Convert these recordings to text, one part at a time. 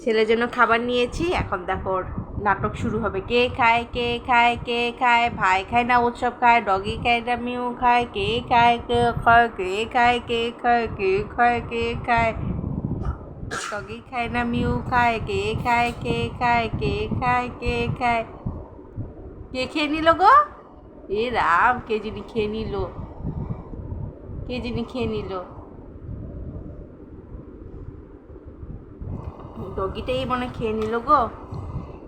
ছেলের জন্য খাবার নিয়েছি এখন দেখো নাটক শুরু হবে কে খায় কে খায় কে খায় ভাই খায় না উৎসব খায় ডগি খায় না মিউ খায় কে খায় কে খায় কে খায় কে খায় কে খায় কে খায় ডগি খায় না মিউ খায় কে খায় কে খায় কে খায় কে খায় কে খেয়ে নিল গো এ রাম কে যিনি খেয়ে নিল কে যিনি খেয়ে নিল ডগিটাই মনে খেয়ে নিল গো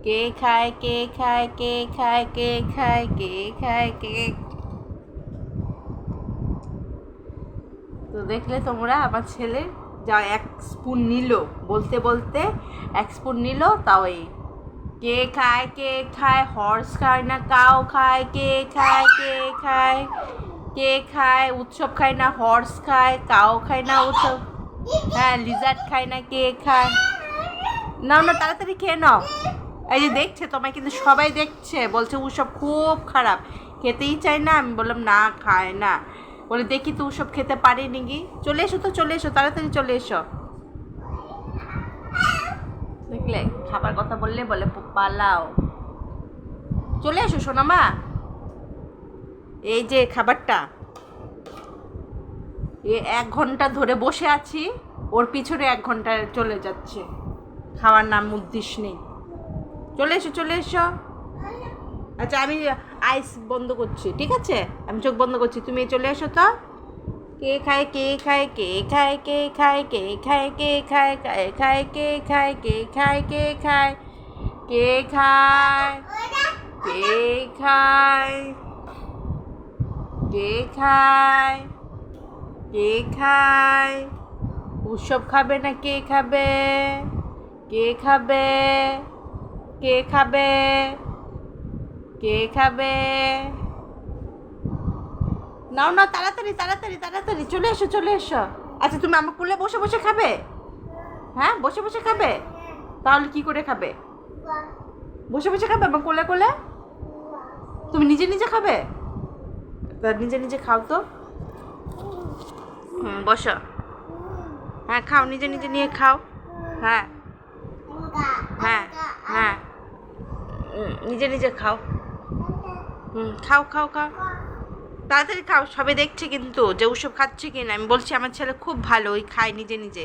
কে খায় কে খায় কে খায় কে খায় কে খায় কে তো দেখলে তোমরা আমার ছেলে যা এক স্পুন নিল বলতে বলতে এক স্পুন নিল তাও এই কে খায় কে খায় হর্স খায় না কাউ খায় কে খায় কে খায় কে খায় উৎসব খায় না হর্স খায় কাউ খায় না উৎসব হ্যাঁ লিজার্ড খায় না কে খায় নাও না, তাড়াতাড়ি খেয়ে নাও। এই যে দেখছে, তোমায় কিন্তু সবাই দেখছে। বলছে উৎসব খুব খারাপ। খেতেই চায় না। আমি বললাম, না, খায় না। বলে, দেখি তো উৎসব খেতে পারি নাকি? চলে এসো তো, চলে এসো, তাড়াতাড়ি চলে এসো। দেখলে, খাবার কথা বললে বলে পালাও। চলে এসো, সোনামা। এই যে খাবারটা। এ এক ঘণ্টা ধরে বসে আছি, ওর পিছনে এক ঘণ্টা চলে যাচ্ছে। খাওয়ার নাম উদ্দেশ্য নেই চলে এসো চলে এসো আচ্ছা আমি আইস বন্ধ করছি ঠিক আছে আমি চোখ বন্ধ করছি তুমি চলে এসো তো কে খায় কে খায় কে খায় কে খায় কে খায় কে খায় খায় খায় কে খায় কে খায় কে খায় কে খায় কে খায় কে খায় কে খায় উৎসব খাবে না কে খাবে কে খাবে? কে খাবে? কে খাবে? নাও না তাড়াতাড়ি তাড়াতাড়ি তাড়াতাড়ি। চলে এসো চলে এসো। আচ্ছা তুমি আমার কোলে বসে বসে খাবে? হ্যাঁ বসে বসে খাবে? তাহলে কি করে খাবে? বসে বসে খাবে আমার কোলে কোলে? তুমি নিজে নিজে খাবে? তা নিজে নিজে খাও তো। হুম, বসো। হ্যাঁ খাও, নিজে নিজে নিয়ে খাও। হ্যাঁ হ্যাঁ উম, নিজে নিজে খাও। হুম, খাও খাও খাও। তাড়াতাড়ি খাও, সবে দেখছে কিন্তু যে ওসব খাচ্ছে কি না আমি বলছি, আমার ছেলে খুব ভালো, ওই খায় নিজে নিজে।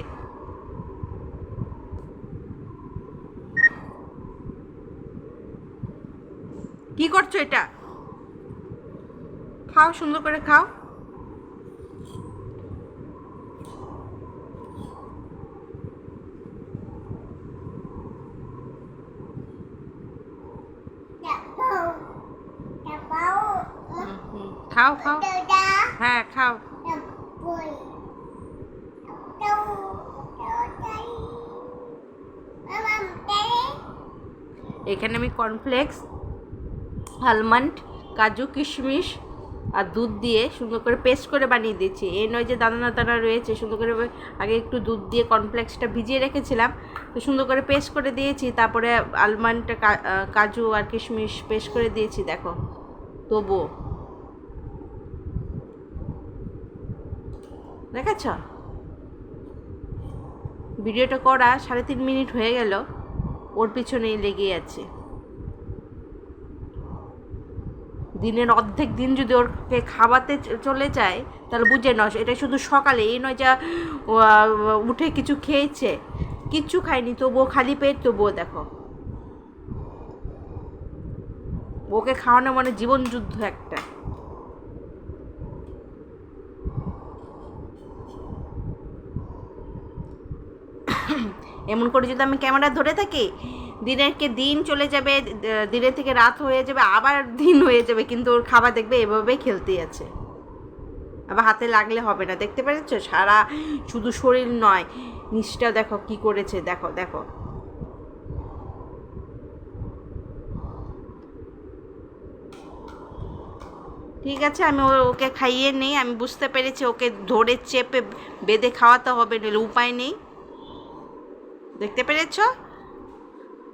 কি করছ এটা? খাও, সুন্দর করে খাও হুম, হুম, খাও খাও। হ্যাঁ খাও। এখানে আমি কর্নফ্লেক্স আলমন্ড কাজু কিশমিশ আর দুধ দিয়ে সুন্দর করে পেস্ট করে বানিয়ে দিয়েছি। এই নয় যে দানা দানা রয়েছে সুন্দর করে আগে একটু দুধ দিয়ে কর্নফ্লেক্সটা ভিজিয়ে রেখেছিলাম। তো সুন্দর করে পেস্ট করে দিয়েছি তারপরে আলমন্ড কাজু আর কিশমিশ পেস্ট করে দিয়েছি দেখো। তবুও। দেখেছ ভিডিওটা করা সাড়ে তিন মিনিট হয়ে গেল। ওর পিছনেই লেগে আছে। দিনের অর্ধেক দিন যদি ওরকে খাওয়াতে চলে যায়, তাহলে বুঝে নয় এটা শুধু সকালে, এই নয় যা উঠে কিছু খেয়েছে। কিচ্ছু খায়নি, তবুও খালি পেট, তবুও দেখো। ওকে খাওয়ানো মানে জীবন যুদ্ধ একটা। এমন করে যদি আমি ক্যামেরা ধরে থাকি দিনের কে দিন চলে যাবে দিনের থেকে রাত হয়ে যাবে, আবার দিন হয়ে যাবে, কিন্তু ওর খাবার দেখবে এভাবেই খেলতে আছে আবার হাতে লাগলে হবে না, দেখতে পেরেছ? সারা শুধু শরীর নয় নিচটা দেখো কি করেছে, দেখো দেখো। ঠিক আছে, আমি ওকে খাইয়ে নেই, আমি বুঝতে পেরেছি, ওকে ধরে চেপে বেঁধে খাওয়াতে হবে, নইলে উপায় নেই। দেখতে পেরেছ?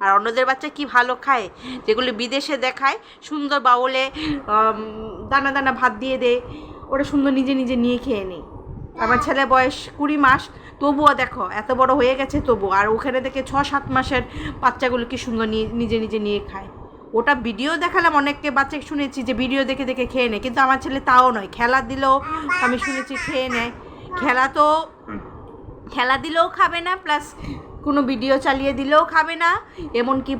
আর অন্যদের বাচ্চা কি ভালো খায়? যেগুলো বিদেশে দেখায়, সুন্দর বাউলে দানা দানা ভাত দিয়ে দে, ওরা সুন্দর নিজে নিজে নিয়ে খেয়ে নেই আমার ছেলে বয়স কুড়ি মাস, তবুও দেখো, এত বড় হয়ে গেছে তবু, আর ওখানে দেখে ছ, সাত মাসের বাচ্চাগুলো কি সুন্দর নিয়ে নিজে নিজে নিয়ে খায়। ওটা ভিডিও দেখালাম, অনেককে বাচ্চা শুনেছি যে ভিডিও দেখে দেখে খেয়ে নেয়, কিন্তু আমার ছেলে তাও নয়। খেলা দিলেও আমি শুনেছি খেয়ে নেয়। খেলা তো, খেলা দিলেও খাবে না প্লাস কোনো ভিডিও চালিয়ে দিলেও খাবে না, এমনকি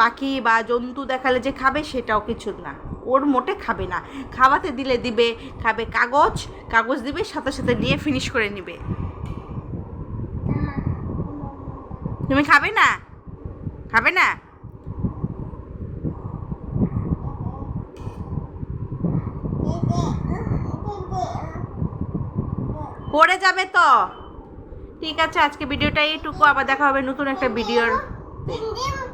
পাখি বা জন্তু দেখালে যে খাবে সেটাও কিছু না। ওর মোটে খাবে না। খাওয়াতে দিলে দিবে, খাবে কাগজ কাগজ দিবে, সাথে সাথে নিয়ে ফিনিশ করে নিবে। তুমি খাবে না? খাবে না? পড়ে যাবে তো। ঠিক আছে আজকে ভিডিওটা এইটুকু আবার দেখা হবে নতুন একটা ভিডিওর।